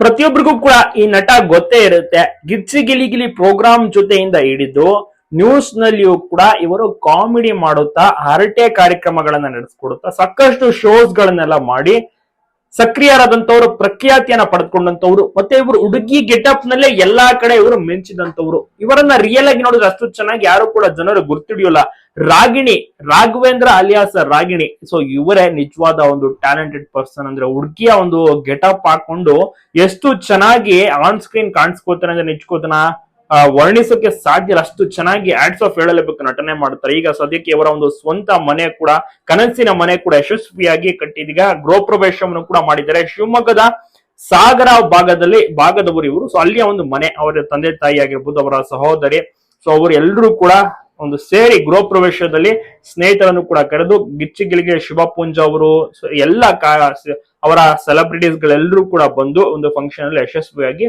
ಪ್ರತಿಯೊಬ್ಬರಿಗೂ ಕೂಡ ಈ ನಟ ಗೊತ್ತೇ ಇರುತ್ತೆ. ಗಿಚ್ಚಿ ಗಿಲಿ ಗಿಲಿ ಪ್ರೋಗ್ರಾಮ್ ಜೊತೆಯಿಂದ ಹಿಡಿದು ನ್ಯೂಸ್ ನಲ್ಲಿಯೂ ಕೂಡ ಇವರು ಕಾಮಿಡಿ ಮಾಡುತ್ತಾ ಹರಟೆ ಕಾರ್ಯಕ್ರಮಗಳನ್ನ ನಡೆಸ್ಕೊಡುತ್ತಾ ಸಾಕಷ್ಟು ಶೋಸ್ ಗಳನ್ನೆಲ್ಲ ಮಾಡಿ ಸಕ್ರಿಯರಾದಂತವ್ರು ಪ್ರಖ್ಯಾತಿಯನ್ನ ಪಡೆದುಕೊಂಡಂತವ್ರು ಮತ್ತೆ ಇವರು ಹುಡುಗಿ ಗೆಟಪ್ ನಲ್ಲೇ ಎಲ್ಲಾ ಕಡೆ ಇವರು ಮಿಂಚಿದಂತವ್ರು ಇವರನ್ನ ರಿಯಲ್ ಆಗಿ ನೋಡಿದ್ರೆ ಅಷ್ಟು ಚೆನ್ನಾಗಿ ಯಾರು ಕೂಡ ಜನರು ಗುರ್ತಿಡಿಯೋಲ್ಲ. ರಾಗಿಣಿ ರಾಘವೇಂದ್ರ ಅಲಿಯಾಸ್ ರಾಗಿಣಿ. ಸೊ ಇವರೇ ನಿಜವಾದ ಒಂದು ಟ್ಯಾಲೆಂಟೆಡ್ ಪರ್ಸನ್ ಅಂದ್ರೆ ಹುಡುಗಿಯ ಒಂದು ಗೆಟಪ್ ಹಾಕೊಂಡು ಎಷ್ಟು ಚೆನ್ನಾಗಿ ಆನ್ ಸ್ಕ್ರೀನ್ ಕಾಣಿಸ್ಕೋತಾನೆ ಅಂದ್ರೆ ನಿಜ್ಕೋತನ ಆ, ವರ್ಣಿಸೋಕೆ ಸಾಧ್ಯ ಅಷ್ಟು ಚೆನ್ನಾಗಿ ಆಡ್ಸ್ ಆಫ್ ಹೇಳಲೇಬೇಕು, ನಟನೆ ಮಾಡ್ತಾರೆ. ಈಗ ಸದ್ಯಕ್ಕೆ ಇವರ ಒಂದು ಸ್ವಂತ ಮನೆ ಕೂಡ, ಕನಸಿನ ಮನೆ ಕೂಡ ಯಶಸ್ವಿಯಾಗಿ ಕಟ್ಟಿದೀಗ ಗೃಹ ಪ್ರವೇಶವನ್ನು ಕೂಡ ಮಾಡಿದ್ದಾರೆ. ಶಿವಮೊಗ್ಗದ ಸಾಗರ ಭಾಗದಲ್ಲಿ ಭಾಗದವರು ಇವರು. ಸೊ ಅಲ್ಲಿಯ ಒಂದು ಮನೆ ಅವರ ತಂದೆ ತಾಯಿ ಆಗಿರ್ಬೋದು, ಅವರ ಸಹೋದರಿ. ಸೊ ಅವರು ಎಲ್ಲರೂ ಕೂಡ ಒಂದು ಸೇರಿ ಗೃಹ ಪ್ರವೇಶದಲ್ಲಿ ಸ್ನೇಹಿತರನ್ನು ಕೂಡ ಕರೆದು, ಗಿಚ್ಚಿಗಳಿಗೆ ಶಿವ ಪೂಂಜ ಅವರು ಎಲ್ಲ ಅವರ ಸೆಲೆಬ್ರಿಟೀಸ್ ಗಳೆಲ್ಲರೂ ಕೂಡ ಬಂದು ಒಂದು ಫಂಕ್ಷನ್ ಅಲ್ಲಿ ಯಶಸ್ವಿಯಾಗಿ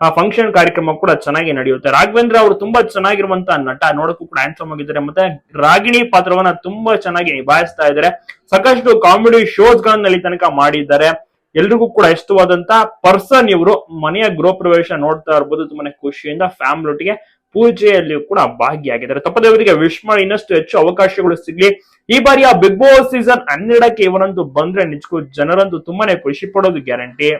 ಆ ಫಂಕ್ಷನ್ ಕಾರ್ಯಕ್ರಮ ಕೂಡ ಚೆನ್ನಾಗಿ ನಡೆಯುತ್ತೆ. ರಾಘವೇಂದ್ರ ಅವರು ತುಂಬಾ ಚೆನ್ನಾಗಿರುವಂತಹ ನಟ ನೋಡಕ್ಕೂ ಕೂಡ ಹ್ಯಾಂಡ್ಸಮ್ ಆಗಿದ್ದಾರೆ. ಮತ್ತೆ ರಾಗಿಣಿ ಪಾತ್ರವನ್ನ ತುಂಬಾ ಚೆನ್ನಾಗಿ ನಿಭಾಯಿಸ್ತಾ ಇದ್ದಾರೆ. ಸಾಕಷ್ಟು ಕಾಮಿಡಿ ಶೋಸ್ ಗಳನ್ನಲ್ಲಿ ತನಕ ಮಾಡಿದ್ದಾರೆ. ಎಲ್ರಿಗೂ ಕೂಡ ಇಷ್ಟವಾದಂತ ಪರ್ಸನ್ ಇವರು. ಮನೆಯ ಗೃಹ ಪ್ರವೇಶ ನೋಡ್ತಾ ಇರ್ಬೋದು. ತುಂಬಾನೇ ಖುಷಿಯಿಂದ ಫ್ಯಾಮಿಲಿ ಒಟ್ಟಿಗೆ ಪೂಜೆಯಲ್ಲಿಯೂ ಕೂಡ ಭಾಗಿಯಾಗಿದ್ದಾರೆ. ತಪ್ಪದೇ ಅವರಿಗೆ ವಿಶ್ ಮಾಡಿ ಇನ್ನಷ್ಟು ಹೆಚ್ಚು ಅವಕಾಶಗಳು ಸಿಗ್ಲಿ. ಈ ಬಾರಿಯ ಬಿಗ್ ಬಾಸ್ ಸೀಸನ್ ಹನ್ನೆರಡಕ್ಕೆ ಇವರಂತೂ ಬಂದ್ರೆ ನಿಜಕ್ಕೂ ಜನರಂತೂ ತುಂಬಾನೇ ಖುಷಿ ಪಡೋದು ಗ್ಯಾರಂಟಿ.